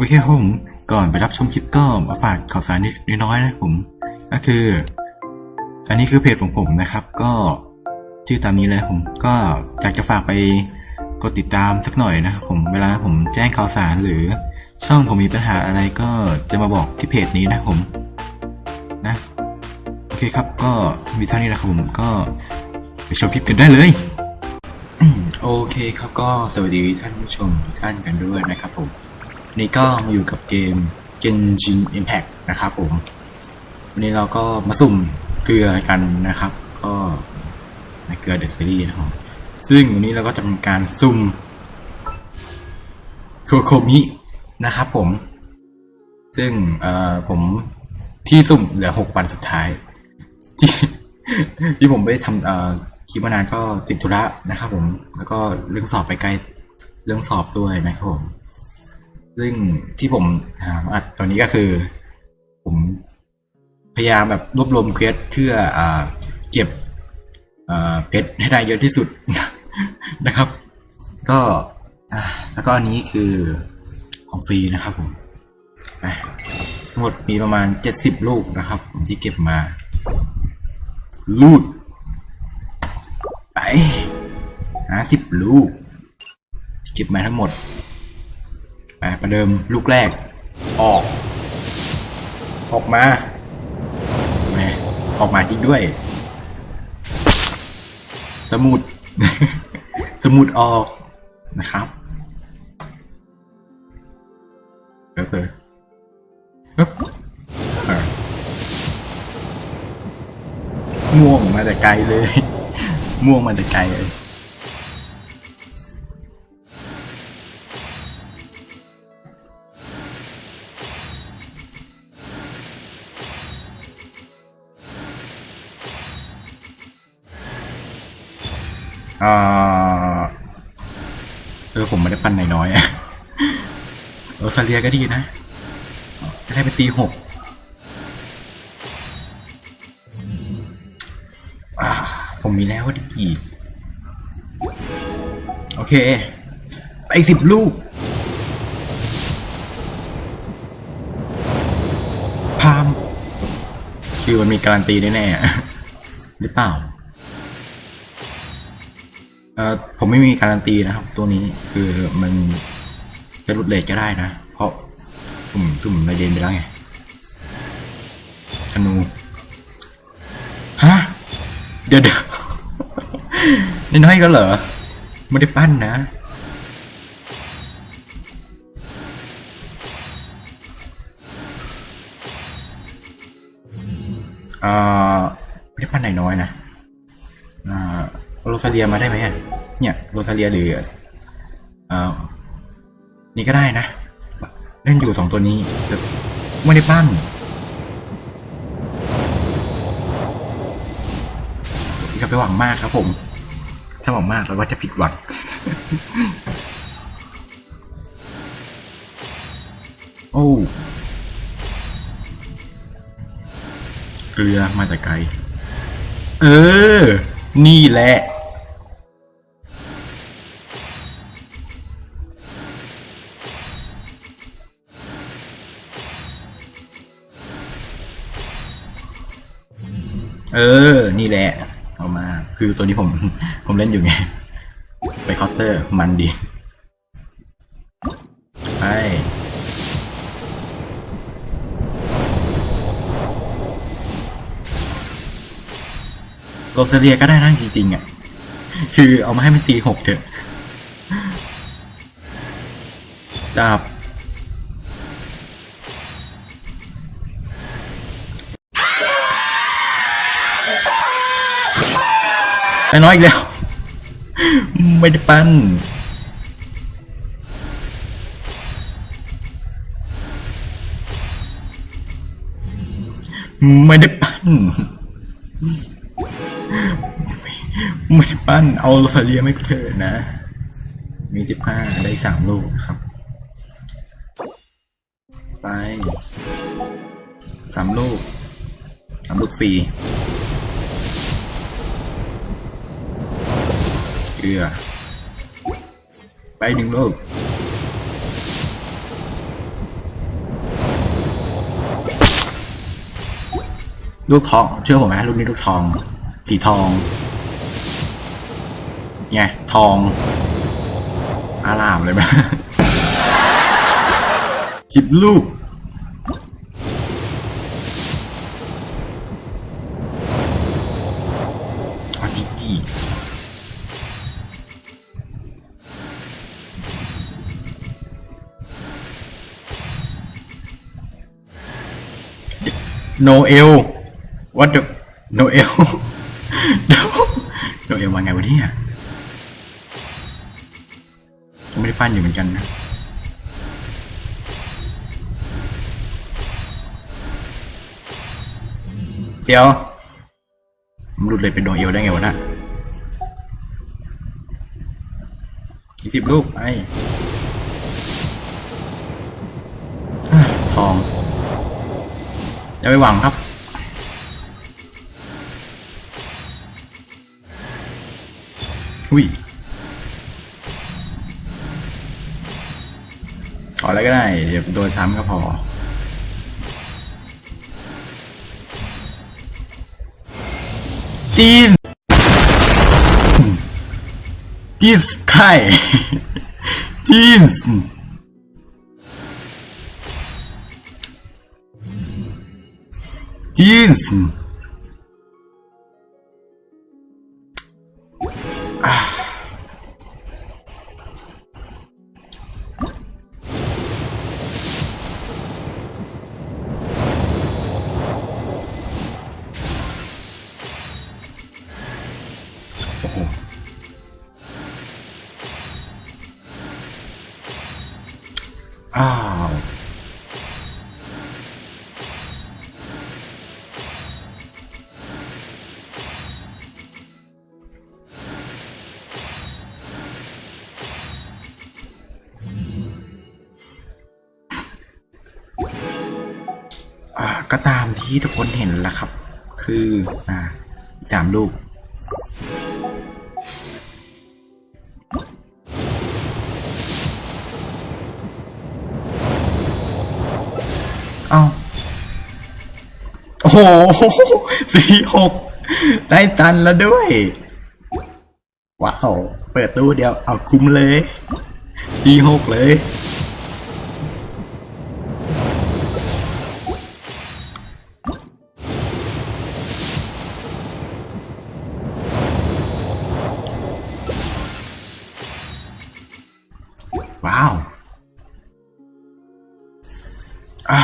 โอเคครับผม ก่อนไปรับชมคลิปก็มาฝากข่าวสารนิดน้อยนะผม ก็คือ อันนี้คือเพจของผมนะครับ ก็ชื่อตามนี้เลยผมก็อยากจะฝากไปกดติดตามสักหน่อยนะครับผมเวลาผมแจ้งข่าวสารหรือช่องผมมีปัญหาอะไรก็จะมาบอกที่เพจนี้นะผมนะโอเคครับก็มีเท่านี้นะครับผมก็ไปชมคลิปกันได้เลยโอเคครับก็สวัสดีท่านผู้ชมทุกท่านกันด้วยนะครับผม นนี้ก็มาอยู่กับเกม Genshin Impact นะครับผม วันนี้เราก็มาสุ่มเกลือกันนะครับ ก็ในเกลือเดอะซีรีส์นะครับ ซึ่งวันนี้เราก็จะเป็นการสุ่มโคโคมินะครับผม ซึ่งเอ่อผมที่สุ่มเหลือหกวันสุดท้าย ที่ที่ผมไม่ได้ทำเอ่อคลิปมานานก็ติดธุระนะครับผม แล้วก็เรื่องสอบไปใกลเรื่องสอบด้วยนะครับผม ซึ่งที่ผมอัดตอนนี้ก็คือ ผมพยายามแบบรวบรวมเควสเพื่ออเก็บเพชรให้ได้เยอะที่สุดนะครับ ก็แล้วก็อันนี้คือของฟรีนะครับผมทั้งหมดมีประมาณเจ็ดสิบลูกนะครับที่เก็บมาลูดไปห้าสิบลูก เก็บมาทั้งหมด ไปประเดิมลูกแรก ออก ออกมาแหมออกมาจริงด้วย สมุด สมุดออกนะครับเออเออปึ๊บเออม่วงมาแต่ไกลเลย ม่วงมาแต่ไกลเลย เอ่าเออผมไม่ได้ปั้นนน้อยๆอะโรซาเลียก็ดีนะ จะได้ไปตีหกผมมีแล้วดีโอเค ไปสิบลูก พาม คือมันมีการันตีแน่ๆหรือเปล่า เอ่อผมไม่มีการันตีนะครับ ตัวนี้คือมันจะหลุดเลทก็ได้นะ เพราะผมสุ่มในเดนไปแล้วไงธนูฮะเดี๋ยวเดี๋ยวนี่น้อยก็เหรอไม่ได้ปั้นนะอ่าไม่ได้ปั้นไหนน้อยนะ ซาเลียมาได้ไหมอะ เนี่ยโรซาเลียหรืออ่อนี่ก็ได้นะ เล่นอยู่สองตัวนี้แต่ไม่ได้ปั้นอย่าไปหวังมากครับผม ถ้าหวังมากเราก็จะผิดหวังโอ้เกลือมาแต่ไกล เออ นี่แหละ เออ นี่แหละ เอามา คือตัวนี้ผม ผมเล่นอยู่ไง ไปเคาน์เตอร์ มันดี ไป โรซเลียก็ได้นั่งจริงๆอะ คือเอามาให้มันตีหกเถอะดาบ ไอ้น้อยอีกแล้ว ไม่ได้ปั้นไม่ได้ปั้น ไม่ได้ปั้น เอาโรซาเลียไม่ก็เธอะนะ มีสิบห้าได้สามลูกครับ ไปสามลูกสามลูกฟรี เกลือ ไปหนึ่งลูกลูกทอง เชื่อผมไหมลูกนี้ลูกทองสีทองไงทอง อารามเลยไหมสิบลูก โนเอล what the โนเอลโนเอลมาไงวะเนี่ยไม่ได้ปั้นอยู่เหมือนกันนะเดี๋ยวมันหลุดเลยเป็นโนเอลได้ไงวะนะอีกสิบลูกไอะทอง อย่าไปหวังครับ อุ้ยขออะไรก็ได้ เดี๋ยวเป็นตัวช้ำก็พอ จีนจีสไข่จีน จี ก็ตามที่ทุกคนเห็นแล้วครับ คืออ่าสามลูกเอาโอ้โหสี่หกได้ตันแล้วด้วย ว้าว เปิดตู้เดียว เอาคุ้มเลยสี่หกเลย ว้าวอ่า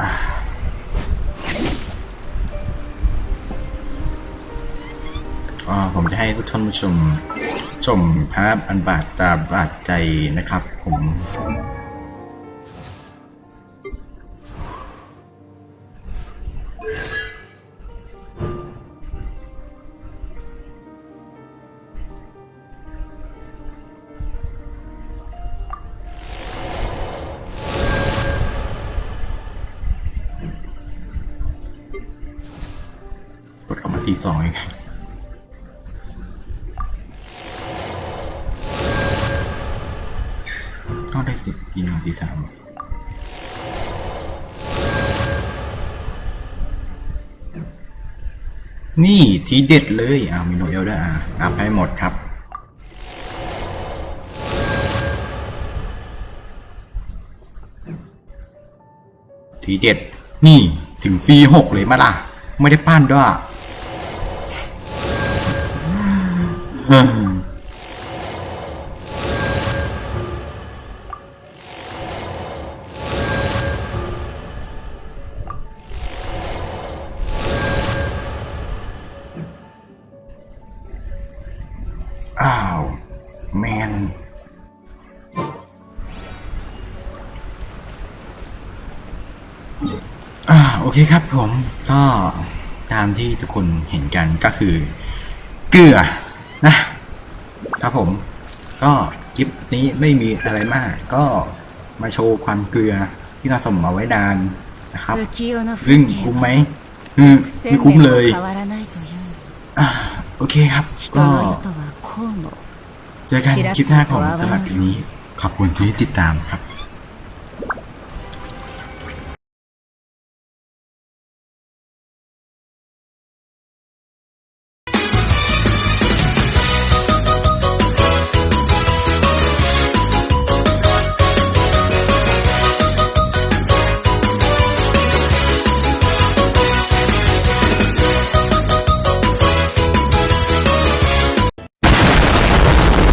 อ่าผมจะให้ท่านผู้ชมชมภาพอันบาดตาบาดใจนะครับผม สี่สองเองก็ได้สิบสี่หนึ่งสี่สามนี่ทีเด็ดเลยอ่ามีโนเอลด้วยอ่านับให้หมดครับทีเด็ด นี่ถึงฟรีหกเลยมาล่ะ ไม่ได้ปั้นด้วย อ้าว แมนอ่าโอเคครับผม ก็ตามที่ทุกคนเห็นกันก็คือ เกลือ นะครับผม ก็คลิปนี้ไม่มีอะไรมาก ก็มาโชว์ความเกลือที่เราสมเอาไว้ดานนะครับซึ่งคุ้มไหมไม่คุ้มเลยโอเคครับ ก็เจอกันคลิปหน้าของสำหรับคลิปนี้ ขอบคุณที่ติดตามครับ